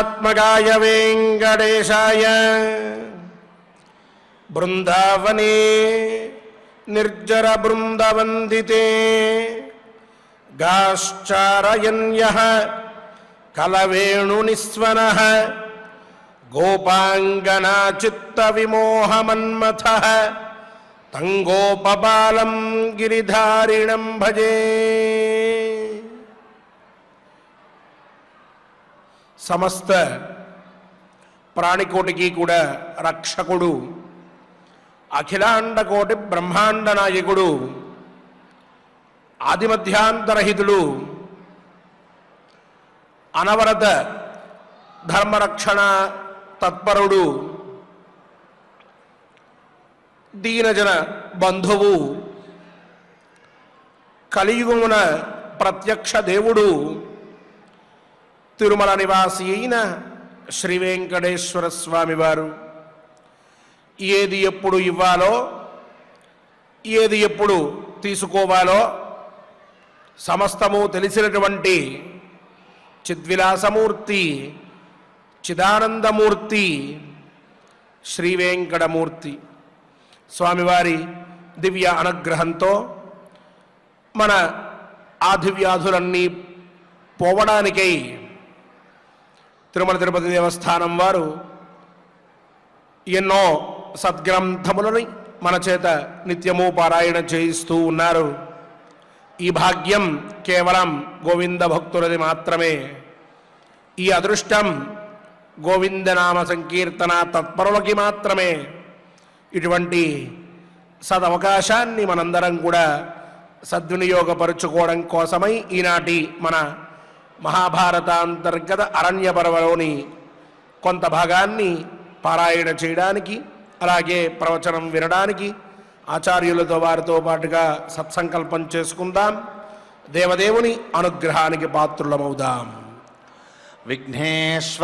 वेङ्कटात्मकाय वेङ्कटेशाय। बृन्दावने निर्जरबृन्दवन्दिते गाश्चारयन्यः कलवेणुनिस्वनः गोपाङ्गनाचित्तविमोहमन्मथः तङ्गोपबालं गिरिधारिणं भजे। సమస్త ప్రాణికోటికి కూడా రక్షకుడు అఖిలాండకోటి బ్రహ్మాండ నాయకుడు ఆదిమధ్యాంతరహితుడు అనవరత ధర్మరక్షణ తత్పరుడు దీనజన బంధువు కలియుగమున ప్రత్యక్ష దేవుడు తిరుమల నివాసి అయిన శ్రీ వెంకటేశ్వర స్వామి వారు ఏది ఎప్పుడు ఇవ్వాలో ఏది ఎప్పుడు తీసుకోవాలో సమస్తము తెలిసినటువంటి చిద్విలాసమూర్తి చిదానందమూర్తి శ్రీ వెంకటమూర్తి స్వామివారి దివ్య అనుగ్రహంతో మన ఆధివ్యాధులన్నీ పోవడానికై తిరుమల తిరుపతి దేవస్థానం వారు ఎన్నో సద్గ్రంథములని మన చేత నిత్యము పారాయణ చేయిస్తూ ఉన్నారు. ఈ భాగ్యం కేవలం గోవింద భక్తులది మాత్రమే. ఈ అదృష్టం గోవిందనామ సంకీర్తన తత్పరులకి మాత్రమే. ఇటువంటి సదవకాశాన్ని మనందరం కూడా సద్వినియోగపరుచుకోవడం కోసమై ఈనాటి మన మహాభారతాంతర్గత అరణ్య పర్వలోని కొంత భాగాన్ని పారాయణ చేయడానికి అలాగే ప్రవచనం వినడానికి ఆచార్యులతో వారితో పాటుగా సత్సంకల్పం చేసుకుందాం. దేవదేవుని అనుగ్రహానికి పాత్రులమవుదాం. విఘ్నేశ్వరధ్యానం.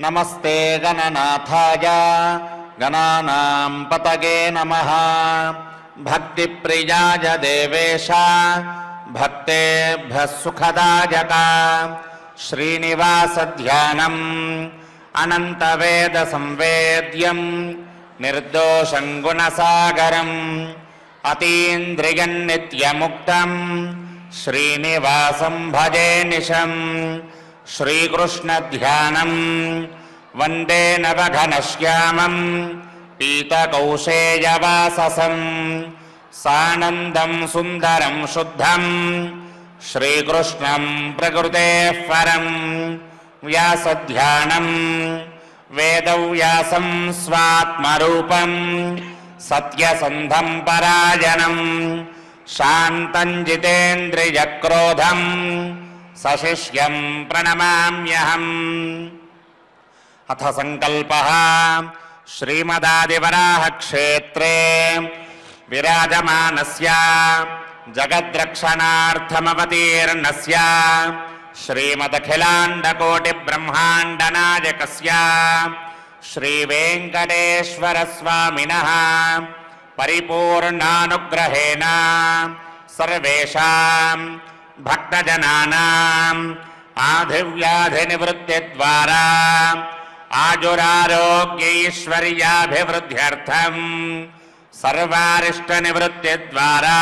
నమస్తే గణనాథాయ. గణానాం పతగే నమ. భక్తిప్రియాయ దేవేశ. भक्तेभ्यः सुखदायका श्रीनिवासध्यानम् अनन्तवेदसंवेद्यम् निर्दोषम् गुणसागरम् अतीन्द्रियन्नित्यमुक्तम्। श्रीनिवासम् भजे निशम् श्रीकृष्णध्यानम् वन्दे नवघनश्यामम् पीतकौशेयवाससम्। सानन्दम् सुन्दरम् शुद्धम् श्रीकृष्णम् प्रकृतेः परम् व्यासध्यानम् वेदव्यासम् स्वात्मरूपम् सत्यसन्धम् पराजनम् शान्तम् जितेन्द्रियक्रोधम् सशिष्यम् प्रणमाम्यहम् अथ सङ्कल्पः श्रीमदादिवराहक्षेत्रे विराजमानस्य जगद्रक्षणार्थमवतीर्णस्य श्रीमदखिलाण्डकोटिब्रह्माण्डनायकस्य श्रीवेङ्कटेश्वरस्वामिनः परिपूर्णानुग्रहेण सर्वेषां भक्तजनानाम् आधिव्याधिनिवृत्तिद्वारा आजुरारोग्यैश्वर्याभिवृद्ध्यर्थम् सर्वारिष्टनिवृत्तिद्वारा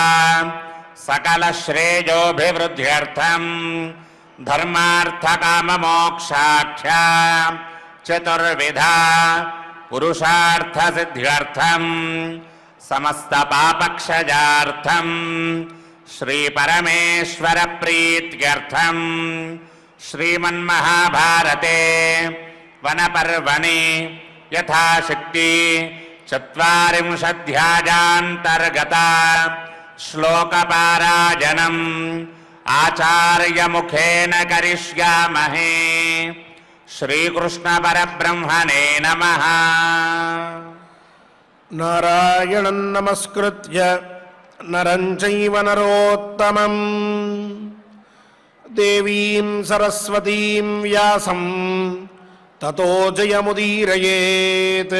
सकलश्रेयोभिवृद्ध्यर्थम् धर्मार्थकाममोक्षाख्या चतुर्विधा पुरुषार्थसिद्ध्यर्थम् समस्तपापक्षजार्थम् श्रीपरमेश्वरप्रीत्यर्थम् श्रीमन्महाभारते वनपर्वणि यथाशक्ति चत्वारिंशध्यायान्तर्गता श्लोकपारायणम् आचार्यमुखेन करमे श्रीकृष्णपरब्रह्मणे नमः। नारायणं नम नारायण नमस्कृत नरोत्तमम्। देवीं सरस्वतीं व्यासं ततो जयमुदीरयेत्।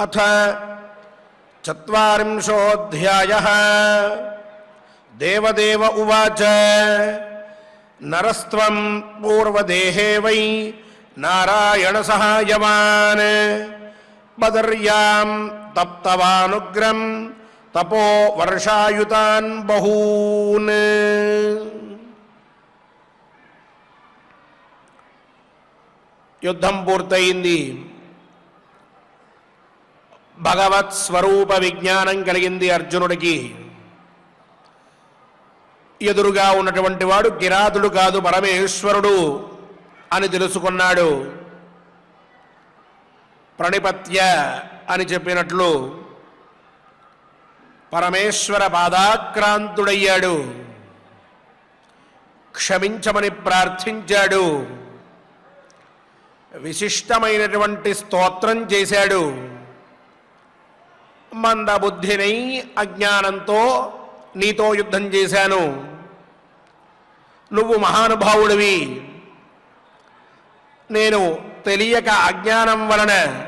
అథ చత్వారింశోऽధ్యాయः దేవదేవ ఉవాచ నరస్త్వం పూర్వదేహే వై నారాయణ సహాయవాన్ బదర్యాం తప్తవానుగ్రం తపో వర్షాయుతాన్ బహూన్ యుద్ధం పూర్తయింది భగవత్ స్వరూప విజ్ఞానం కలిగింది అర్జునుడికి. ఎదురుగా ఉన్నటువంటి వాడు కిరాతుడు కాదు పరమేశ్వరుడు అని తెలుసుకున్నాడు. ప్రణిపత్య అని చెప్పినట్లు పరమేశ్వర పాదాక్రాంతుడయ్యాడు. క్షమించమని ప్రార్థించాడు. విశిష్టమైనటువంటి స్తోత్రం చేశాడు. మందబుద్ధినై అజ్ఞానంతో నీతో యుద్ధం చేశాను. నువ్వు మహానుభావుడివి. నేను తెలియక అజ్ఞానం వలన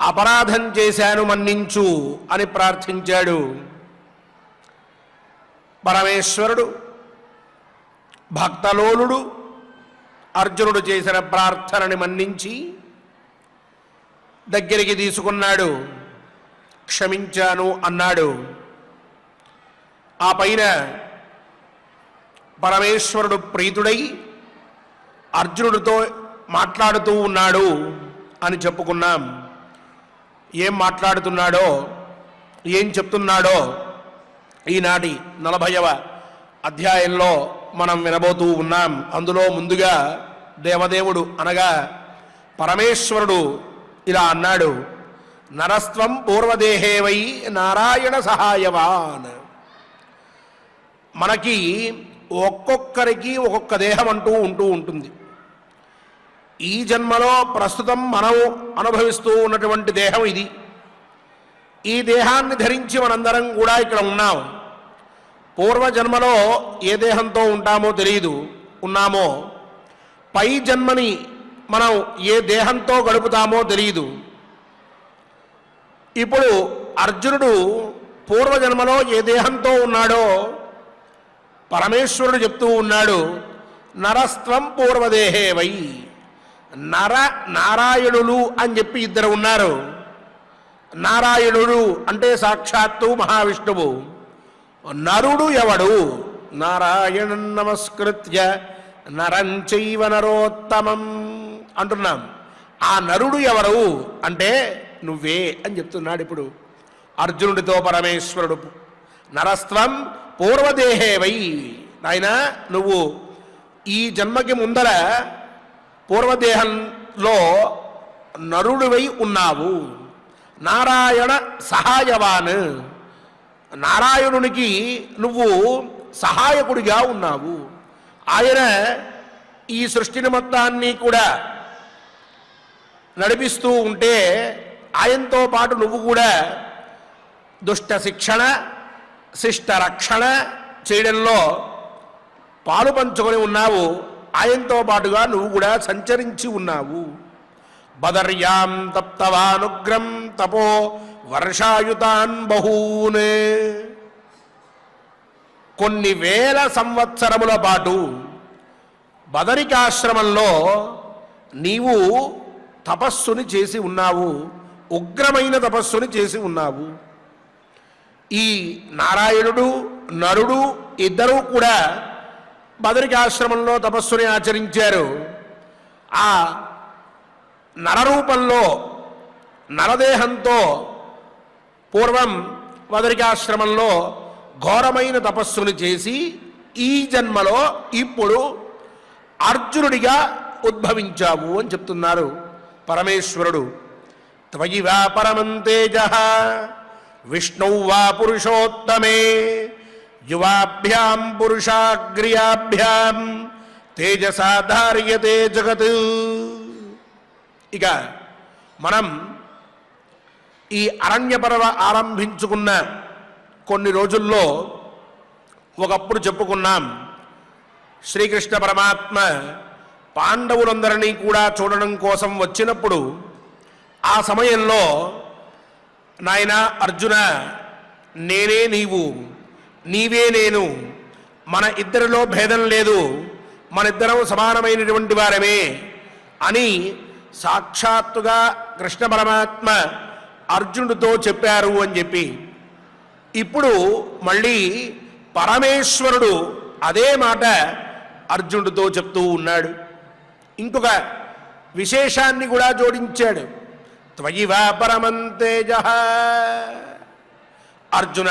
అపరాధం చేశాను మన్నించు అని ప్రార్థించాడు. పరమేశ్వరుడు భక్తలోలుడు అర్జునుడు చేసిన ప్రార్థనని మన్నించి దగ్గరికి తీసుకున్నాడు. క్షమించాను అన్నాడు. ఆ పైన పరమేశ్వరుడు ప్రీతుడై అర్జునుడితో మాట్లాడుతూ ఉన్నాడు అని చెప్పుకున్నాం. ఏం మాట్లాడుతున్నాడో ఏం చెప్తున్నాడో ఈనాటి నలభైవ అధ్యాయంలో మనం వినబోతూ ఉన్నాం. అందులో ముందుగా దేవదేవుడు అనగా పరమేశ్వరుడు ఇలా అన్నాడు. నరస్వం పూర్వదేహే వై నారాయణ సహాయవాన్. మనకి ఒక్కొక్కరికి ఒక్కొక్క దేహం అంటూ ఉంటూ ఉంటుంది. ఈ జన్మలో ప్రస్తుతం మనం అనుభవిస్తూ ఉన్నటువంటి దేహం ఇది. ఈ దేహాన్ని ధరించి మనందరం కూడా ఇక్కడ ఉన్నాం. పూర్వజన్మలో ఏ దేహంతో ఉంటామో తెలియదు ఉన్నామో. పై జన్మని మనం ఏ దేహంతో గడుపుతామో తెలియదు ఇప్పుడు అర్జునుడు పూర్వజన్మలో ఏ దేహంతో ఉన్నాడో పరమేశ్వరుడు చెప్తూ ఉన్నాడు నరస్త్వం పూర్వదేహే వై. నర నారాయణులు అని చెప్పి ఇద్దరు ఉన్నారు. నారాయణుడు అంటే సాక్షాత్తు మహావిష్ణువు. నరుడు ఎవడు? నారాయణ నమస్కృత్య నరంచైవ నరోత్తమం అంటున్నాం. ఆ నరుడు ఎవరు? అంటే నువ్వే అని చెప్తున్నాడు ఇప్పుడు. అర్జునుడితో పరమేశ్వరుడు నరస్త్వం పూర్వదేహే వై. నాయన నువ్వు ఈ జన్మకి ముందర పూర్వదేహంలో నరుడివై ఉన్నావు. నారాయణ సహాయవాన్. నారాయణునికి నువ్వు సహాయకుడిగా ఉన్నావు. ఆయన ఈ సృష్టిని మొత్తాన్ని కూడా నడిపిస్తూ ఉంటే ఆయనతో పాటు నువ్వు కూడా దుష్ట శిక్షణ శిష్ట రక్షణ చేయడంలో పాలు పంచుకొని ఉన్నావు. ఆయనతో పాటుగా నువ్వు కూడా సంచరించి ఉన్నావు. బదర్యాం తప్తవానుగ్రం తపో వర్షాయుతాన్ బహూనే. కొన్ని వేల సంవత్సరముల పాటు బదరికాశ్రమంలో నీవు తపస్సుని చేసి ఉన్నావు. ఉగ్రమైన తపస్సుని చేసి ఉన్నావు. ఈ నారాయణుడు నరుడు ఇద్దరూ కూడా బదరికాశ్రమంలో తపస్సుని ఆచరించారు. ఆ నరరూపంలో నరదేహంతో పూర్వం బదరికాశ్రమంలో ఘోరమైన తపస్సును చేసి ఈ జన్మలో ఇప్పుడు అర్జునుడిగా ఉద్భవించావు అని చెప్తున్నారు పరమేశ్వరుడు. త్వయి వా పరమం తేజ. విష్ణౌ వా పురుషోత్తమే. యువాభ్యాం పురుషాగ్ర్యాభ్యాం. తేజసా ధార్యతే జగత్. ఇక మనం ఈ అరణ్య పర్వ ఆరంభించుకున్న కొన్ని రోజుల్లో ఒకప్పుడు చెప్పుకున్నాం శ్రీకృష్ణ పరమాత్మ పాండవులందరినీ కూడా చూడడం కోసం వచ్చినప్పుడు ఆ సమయంలో నాయన అర్జున నేనే నీవు నీవే నేను మన ఇద్దరిలో భేదం లేదు మన ఇద్దరం సమానమైనటువంటి వారమే అని సాక్షాత్తుగా కృష్ణ పరమాత్మ అర్జునుడితో చెప్పారు అని చెప్పి. ఇప్పుడు మళ్ళీ పరమేశ్వరుడు అదే మాట అర్జునుడితో చెప్తూ ఉన్నాడు. ఇంకొక విశేషాన్ని కూడా జోడించాడు. త్వయివా పరమంతేజ అర్జున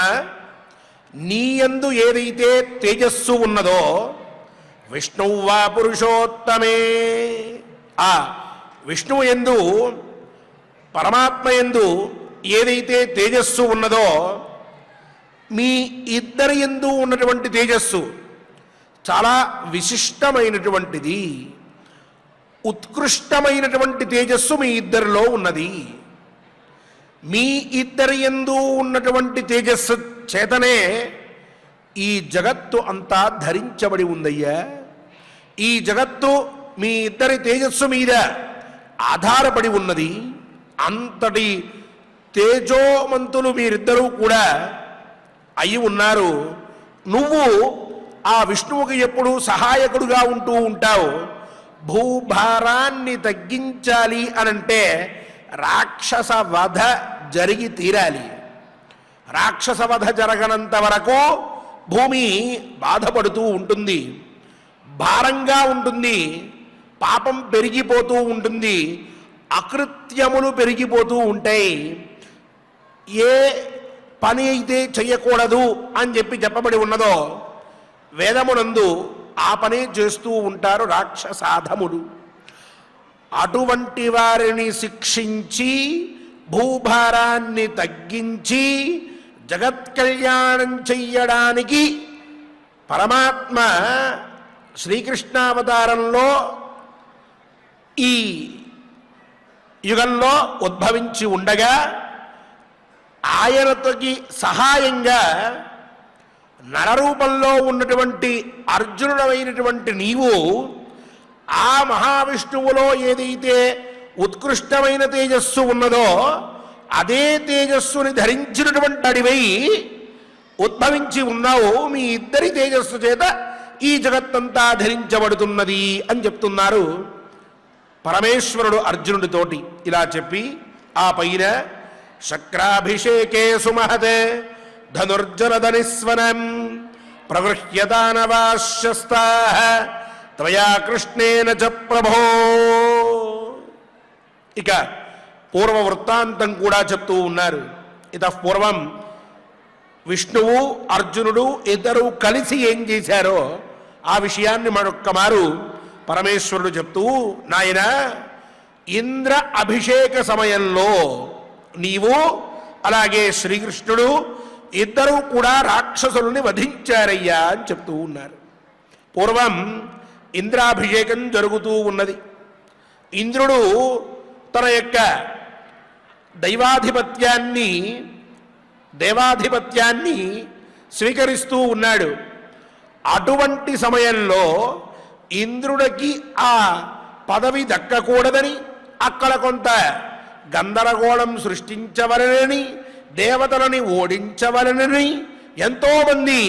నీయందు ఏదైతే తేజస్సు ఉన్నదో విష్ణువు వా పురుషోత్తమే. ఆ విష్ణువు ఎందు పరమాత్మ ఎందు ఏదైతే తేజస్సు ఉన్నదో మీ ఇద్దరి ఎందు ఉన్నటువంటి తేజస్సు చాలా విశిష్టమైనటువంటిది. ఉత్కృష్టమైనటువంటి తేజస్సు మీ ఇద్దరిలో ఉన్నది. మీ ఇద్దరి ఎందు ఉన్నటువంటి తేజస్సు చేతనే ఈ జగత్తు అంతా ధరించబడి ఉందయ్యా. ఈ జగత్తు మీ ఇద్దరి తేజస్సు మీద ఆధారపడి ఉన్నది. అంతటి తేజోమంతులు మీరిద్దరూ కూడా అయి ఉన్నారు. నువ్వు ఆ విష్ణువుకి ఎప్పుడు సహాయకుడుగా ఉంటూ ఉంటావు. భూభారాన్ని తగ్గించాలి అనంటే రాక్షస వధ జరిగి తీరాలి. రాక్షస వధ జరగనంత వరకు భూమి బాధపడుతూ ఉంటుంది. భారంగా ఉంటుంది. పాపం పెరిగిపోతూ ఉంటుంది. అకృత్యములు పెరిగిపోతూ ఉంటాయి. ఏ పని అయితే చెయ్యకూడదు అని చెప్పి చెప్పబడి ఉన్నదో వేదమునందు ఆ పని చేస్తూ ఉంటారు రాక్షసాధముడు అటువంటి వారిని శిక్షించి భూభారాన్ని తగ్గించి జగత్ కళ్యాణం చెయ్యడానికి పరమాత్మ శ్రీకృష్ణావతారంలో ఈ యుగంలో ఉద్భవించి ఉండగా ఆయనతోకి సహాయంగా నరరూపంలో ఉన్నటువంటి అర్జునుడమైనటువంటి నీవు ఆ మహావిష్ణువులో ఏదైతే ఉత్కృష్టమైన తేజస్సు ఉన్నదో అదే తేజస్సుని ధరించినటువంటి అడివై ఉద్భవించి ఉన్నావు. మీ ఇద్దరి తేజస్సు చేత ఈ జగత్తంతా ధరించబడుతున్నది అని చెప్తున్నారు పరమేశ్వరుడు అర్జునుడితోటి. ఇలా చెప్పి ఆ పైన శక్రాభిషేకే సుమహతే ధనుర్జనధనిస్వనం ప్రగృహ్యదానవాశ్యస్తా త్వయా కృష్ణేన చ ప్రభో ఇక పూర్వ వృత్తాంతం కూడా చెప్తూ ఉన్నారు. ఇత పూర్వం విష్ణువు అర్జునుడు ఇద్దరు కలిసి ఏం చేశారో ఆ విషయాన్ని మరొక్క మారు పరమేశ్వరుడు చెప్తూ నాయన ఇంద్ర అభిషేక సమయంలో నీవు అలాగే శ్రీకృష్ణుడు ఇద్దరూ కూడా రాక్షసుల్ని వధించారయ్యా అని చెప్తూ ఉన్నారు. పూర్వం ఇంద్రాభిషేకం జరుగుతూ ఉన్నది. ఇంద్రుడు తన యొక్క దైవాధిపత్యాన్ని దేవాధిపత్యాన్ని స్వీకరిస్తూ ఉన్నాడు. అటువంటి సమయంలో ఇంద్రుడికి ఆ పదవి దక్కకూడదని అక్కడ కొంత గందరగోళం సృష్టించవలనని దేవతలని ఓడించవలనని ఎంతోమంది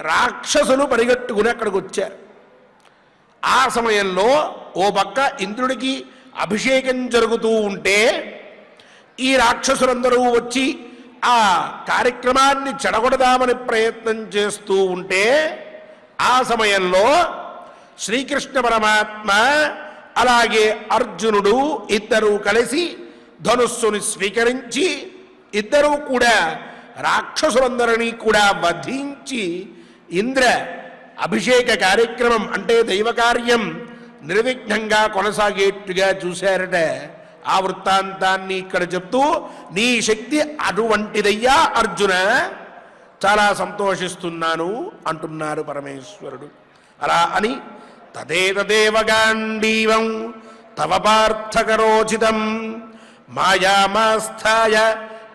రాక్షసులు పరిగెట్టుకుని అక్కడికి వచ్చారు. ఆ సమయంలో ఓ పక్క ఇంద్రుడికి అభిషేకం జరుగుతూ ఉంటే ఈ రాక్షసులందరూ వచ్చి ఆ కార్యక్రమాన్ని చెడగొడదామని ప్రయత్నం చేస్తూ ఉంటే ఆ సమయంలో శ్రీకృష్ణ పరమాత్మ అలాగే అర్జునుడు ఇద్దరూ కలిసి ధనుస్సుని స్వీకరించి ఇద్దరూ కూడా రాక్షసులందరినీ కూడా వధించి ఇంద్ర అభిషేక కార్యక్రమం అంటే దైవ కార్యం నిర్విఘ్నంగా కొనసాగేట్టుగా చూశారట. ఆ వృత్తాంతాన్ని ఇక్కడ చెప్తూ నీ శక్తి అటువంటిదయ్యా అర్జున చాలా సంతోషిస్తున్నాను అంటున్నారు పరమేశ్వరుడు. అలా అని తదేతదేవగాండీవం తవ పార్థకరోచితం మాయామాస్థాయ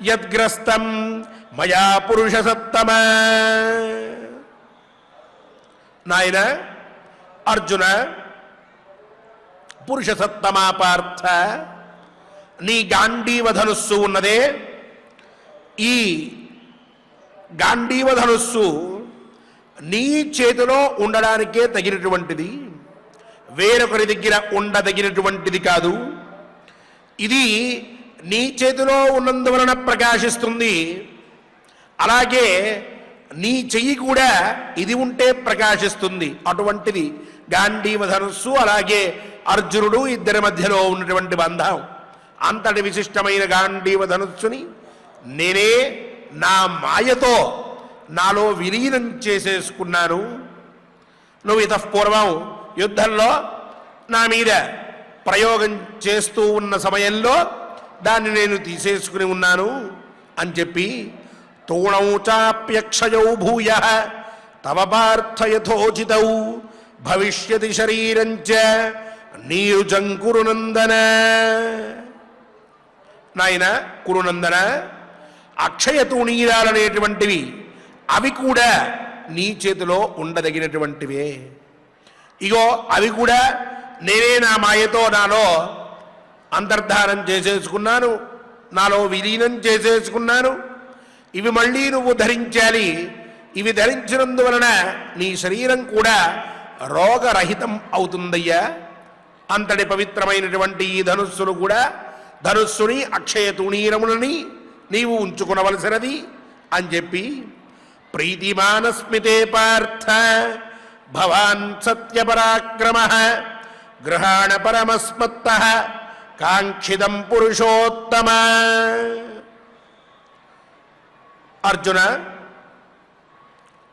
యద్గ్రస్తం మయా పురుష సత్తమ నాయన అర్జున పురుష సత్తమా పార్థ నీ గాంధీవ ధనుస్సు ఉన్నదే ఈ గాంధీవ ధనుస్సు నీ చేతిలో ఉండడానికే తగినటువంటిది వేరొకరి దగ్గర ఉండదగినటువంటిది కాదు. ఇది నీ చేతిలో ఉన్నందువలన ప్రకాశిస్తుంది. అలాగే నీ చెయ్యి కూడా ఇది ఉంటే ప్రకాశిస్తుంది. అటువంటిది గాంధీవ ధనుస్సు అలాగే అర్జునుడు ఇద్దరి మధ్యలో ఉన్నటువంటి బంధం. అంతటి విశిష్టమైన గాంధీవ ధనుస్సుని నేనే నా మాయతో నాలో విలీనం చేసేసుకున్నాను. నువ్వు ఇతపూర్వం యుద్ధంలో నా మీద ప్రయోగం చేస్తూ ఉన్న సమయంలో దాన్ని నేను తీసేసుకుని ఉన్నాను అని చెప్పి తోణౌ చాప్యక్షయౌ భూయ తవ పార్థ భవిష్యతి శరీరంచ నీరుజం కురునందన. నాయన కురునందన అక్షయతు నీరాలనేటువంటివి అవి కూడా నీ చేతిలో ఉండదగినటువంటివే. ఇగో అవి కూడా నేనే నా మాయతో నాలో అంతర్ధానం చేసేసుకున్నాను నాలో విలీనం చేసేసుకున్నాను. ఇవి మళ్ళీ నువ్వు ధరించాలి. ఇవి ధరించినందువలన నీ శరీరం కూడా రోగరహితం అవుతుందయ్యా. అంతటి పవిత్రమైనటువంటి ఈ ధనుస్సును కూడా ధనుస్సుని అక్షయతుణీరములని నీవు ఉంచుకునవలసినది అని చెప్పి ప్రీతిమానస్మితే పార్థ భవాన్ సత్యపరాక్రమ గ్రహాణ పరమస్మత్త కాంక్షితం పురుషోత్తమ. అర్జున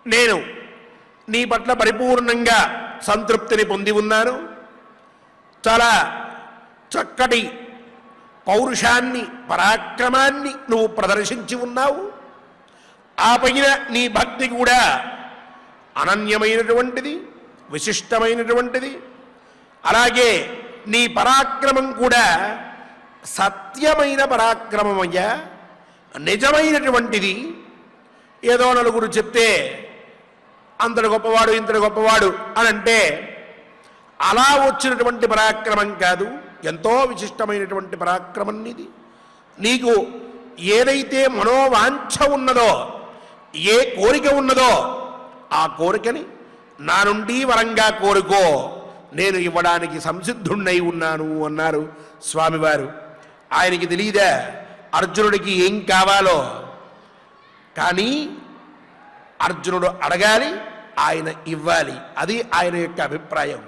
నేను నీ పట్ల పరిపూర్ణంగా సంతృప్తిని పొంది ఉన్నాను. చాలా చక్కటి పౌరుషాన్ని పరాక్రమాన్ని నువ్వు ప్రదర్శించి ఉన్నావు. ఆ పైన నీ భక్తి కూడా అనన్యమైనటువంటిది విశిష్టమైనటువంటిది. అలాగే నీ పరాక్రమం కూడా సత్యమైన పరాక్రమం అయ్యా నిజమైనటువంటిది. ఏదో నలుగురు చెప్తే అంతటి గొప్పవాడు ఇంతటి గొప్పవాడు అని అంటే అలా వచ్చినటువంటి పరాక్రమం కాదు. ఎంతో విశిష్టమైనటువంటి పరాక్రమం ఇది. నీకు ఏదైతే మనోవాంఛ ఉన్నదో ఏ కోరిక ఉన్నదో ఆ కోరికని నా నుండి వరంగా కోరుకో. నేను ఇవ్వడానికి సంసిద్ధుణ్ణై ఉన్నాను అన్నారు స్వామివారు. ఆయనకి తెలియదా? అర్జునుడికి ఏం కావాలో? కానీ అర్జునుడు అడగాలి ఆయన ఇవ్వాలి. అది ఆయన యొక్క అభిప్రాయం.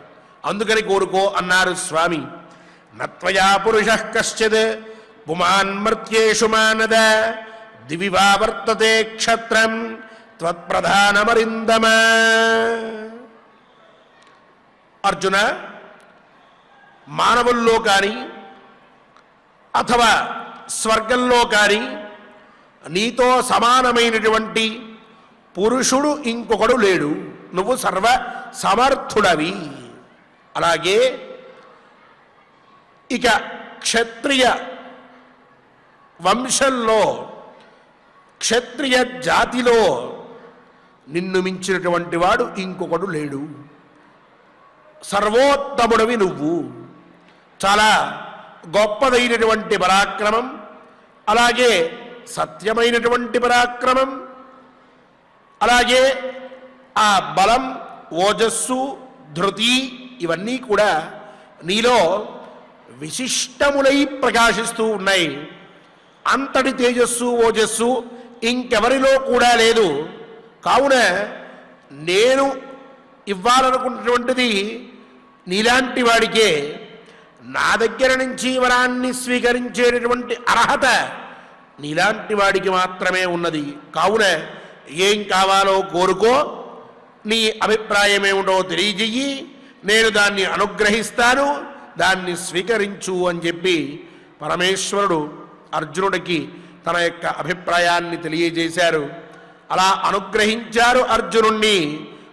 అందుకని కోరుకో అన్నారు స్వామి. నత్వయా పురుష కశ్చిత్ పుమాన్ మర్త్యేషు మానద దివివా వర్తతే క్షత్రం త్వత్ప్రధానమరిందమా. అర్జున మానవుల్లో కానీ అథవా స్వర్గంలో కానీ నీతో సమానమైనటువంటి పురుషుడు ఇంకొకడు లేడు. నువ్వు సర్వ సమర్థుడవి. అలాగే ఇక క్షత్రియ వంశంలో క్షత్రియ జాతిలో నిన్ను మించినటువంటి వాడు ఇంకొకడు లేడు. సర్వోత్తముడవి నువ్వు. చాలా గొప్పదైనటువంటి పరాక్రమం అలాగే సత్యమైనటువంటి పరాక్రమం అలాగే ఆ బలం ఓజస్సు ధృతి ఇవన్నీ కూడా నీలో విశిష్టములై ప్రకాశిస్తూ ఉన్నాయి. అంతటి తేజస్సు ఓజస్సు ఇంకెవరిలో కూడా లేదు. కావున నేను ఇవ్వాలనుకున్నటువంటిది నీలాంటి వాడికే నా దగ్గర నుంచి వరాన్ని స్వీకరించేటటువంటి అర్హత నీలాంటి వాడికి మాత్రమే ఉన్నది. కావున ఏం కావాలో కోరుకో నీ అభిప్రాయం ఏమిటో తెలియజెయ్యి నేను దాన్ని అనుగ్రహిస్తాను దాన్ని స్వీకరించు అని చెప్పి పరమేశ్వరుడు అర్జునుడికి తన యొక్క అభిప్రాయాన్ని తెలియజేశారు. అలా అనుగ్రహించారు అర్జునుణ్ణి.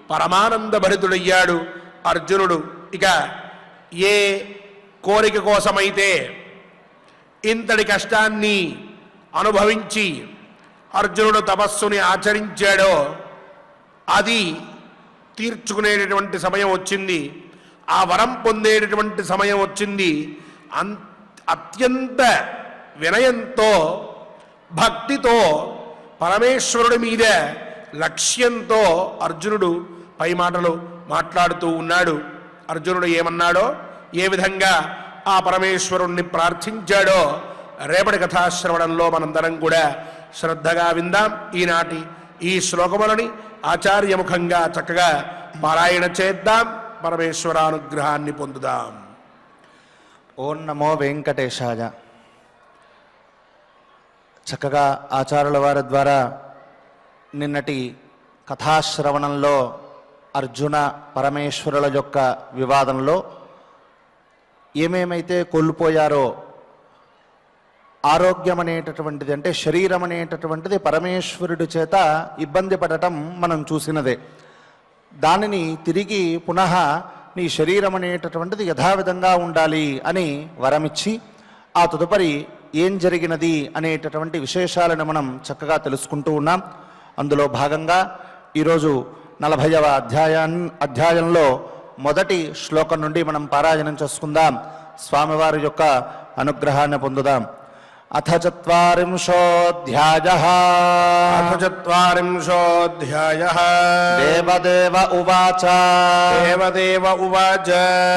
పరమానంద భరితుడయ్యాడు అర్జునుడు. ఇక ఏ కోరిక కోసమైతే ఇంతటి కష్టాన్ని అనుభవించి అర్జునుడు తపస్సుని ఆచరించాడో అది తీర్చుకునేటటువంటి సమయం వచ్చింది. ఆ వరం పొందేటటువంటి సమయం వచ్చింది. అన్ అత్యంత వినయంతో భక్తితో పరమేశ్వరుడి మీద లక్ష్యంతో అర్జునుడు పై మాటలు మాట్లాడుతూ ఉన్నాడు. అర్జునుడు ఏమన్నాడో? ఏ విధంగా ఆ పరమేశ్వరుణ్ణి ప్రార్థించాడో? రేపటి కథాశ్రవణంలో మనందరం కూడా శ్రద్ధగా విందాం. ఈనాటి ఈ శ్లోకములని ఆచార్యముఖంగా చక్కగా పారాయణ చేద్దాం. పరమేశ్వరానుగ్రహాన్ని పొందుదాం. ఓం నమో వెంకటేశాయ. చక్కగా ఆచారుల వారి ద్వారా నిన్నటి కథాశ్రవణంలో అర్జున పరమేశ్వరుల యొక్క వివాదంలో ఏమేమైతే కోల్పోయారో ఆరోగ్యం అనేటటువంటిది అంటే శరీరం అనేటటువంటిది పరమేశ్వరుడి చేత ఇబ్బంది పడటం మనం చూసినదే. దానిని తిరిగి పునః నీ శరీరం అనేటటువంటిది యథావిధంగా ఉండాలి అని వరమిచ్చి ఆ తదుపరి ఏం జరిగినది అనేటటువంటి విశేషాలను మనం చక్కగా తెలుసుకుంటూ ఉన్నాం. అందులో భాగంగా ఈరోజు నలభైవ అధ్యాయాన్ అధ్యాయంలో మొదటి శ్లోకం నుండి మనం పారాయణం చేసుకుందాం. స్వామివారి యొక్క అనుగ్రహాన్ని పొందుదాం. అథ చత్వారింశోऽధ్యాయ అథ చత్వారింశోऽధ్యాయ దేవదేవ ఉవాచ దేవదేవ ఉవాచ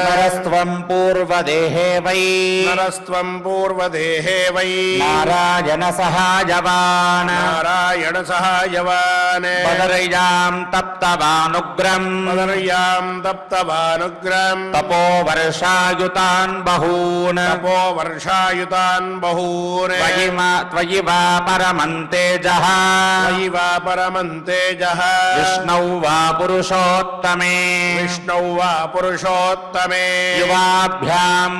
నరస్త్వం పూర్వదేహే వై నరస్త్వం పూర్వదేహే వై నారాయణ సహాయవాన్ నారాయణ సహాయవాన్ పదరయాం తప్తవానుగ్రం మదర్యాం దప్తవానుగ్రం తపో వర్షాయుతాన్ బహూన్ తపో వర్షాయుతాన్ బహూన్ త్వయి మా- త్వయి వా పరమంతేజః మయి వా పరమంతేజః విష్ణౌ వా పురుషోత్తమే విష్ణౌ వా పురుషోత్తమే యువాభ్యాం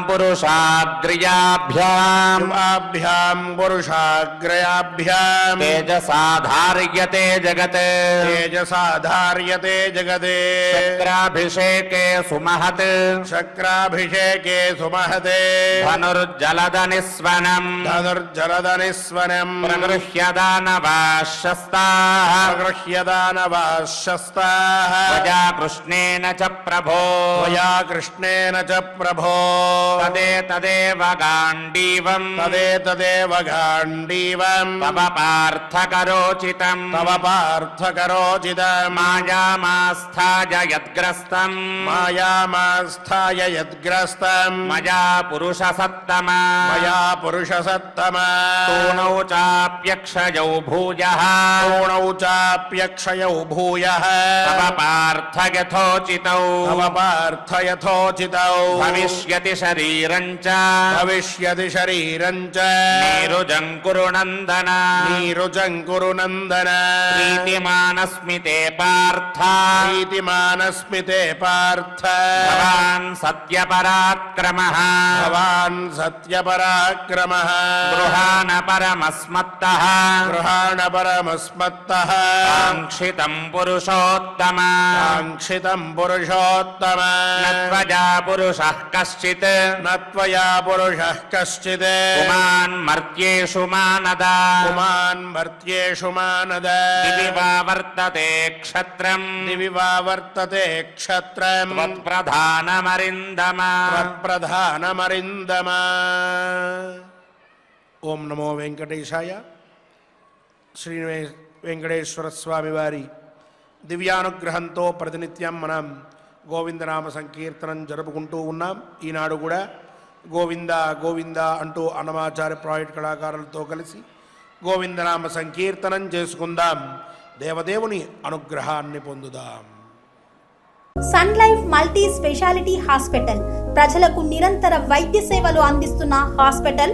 పురుషాగ్ర్యాభ్యాం యువాభ్యాం పురుషాగ్రయాభ్యాం తేజసాధార్యతే జగత్ తేజసాధార్యతే జగదే చక్రాభిషేకే సుమహత్ శక్రాభిషేకే సుమహతే ధనుర్జలద నిస్వనం ధనుర్జలదనిస్వనం प्रगृर्जरदनिस्वनम् प्रगृह्यदानवाशस्ताः। प्रगृह्यदानवाशस्ताः। त्वया कृष्णेन च प्रभो। त्वया कृष्णेन च प्रभो। तदे तदेव गाण्डीवम्। तदे तदेव गाण्डीवम्। तव पार्थकरोचितम्। तव पार्थकरोचितम्। मायामास्थाय यद्ग्रस्तम्। मायामास्थाय यद्ग्रस्तम्। मया पुरुषसत्तमा। मया पुरुषसत्तम। तूणौ चाप्यक्षयौ भूयः। तूणौ चाप्यक्षयौ भूयः। तव पार्थ यथोचितौ तव पार्थ यथोचितौ भविष्यति शरीरम् च भविष्यति शरीरम् च नीरुजम् कुरु नन्दन। नीरुजम् कुरु नन्दन। प्रीतिमानस्मि ते पार्थ। प्रीतिमानस्मि ते पार्थ। भवान् सत्यपराक्रमः। भवान् सत्यपराक्रमः। गृहाण परमस्मत्तः। गृहाण परमस्मत्तः। काङ्क्षितम् पुरुषोत्तम। काङ्क्षितम् पुरुषोत्तम। न त्वया पुरुषः कश्चित्। न त्वया पुरुषः कश्चित्। मान् मर्त्येषु मानदा। मान् मर्त्येषु मानदवि वा वर्तते क्षत्रम्। दिवि वा वर्तते क्षत्रम्। क्षत्र प्रधानमरिन्दमात्प्रधानमरिन्दमा ఓం నమో వెంకటేశాయ. శ్రీ వెంకటేశ్వర స్వామి వారి దివ్యానుగ్రహంతో ప్రతినిత్యం మనం గోవిందనామ సంకీర్తనం జరుపుకుంటూ ఉన్నాం. ఈనాడు కూడా గోవింద గోవింద అంటూ అన్నమాచార్య ప్రాజెక్ట్ కళాకారులతో కలిసి గోవిందనామ సంకీర్తనం చేసుకుందాం. దేవదేవుని అనుగ్రహాన్ని పొందుదాం. Sun Life multi speciality hospital. ప్రజలకు నిరంతర వైద్య సేవలు అందిస్తున్న హాస్పిటల్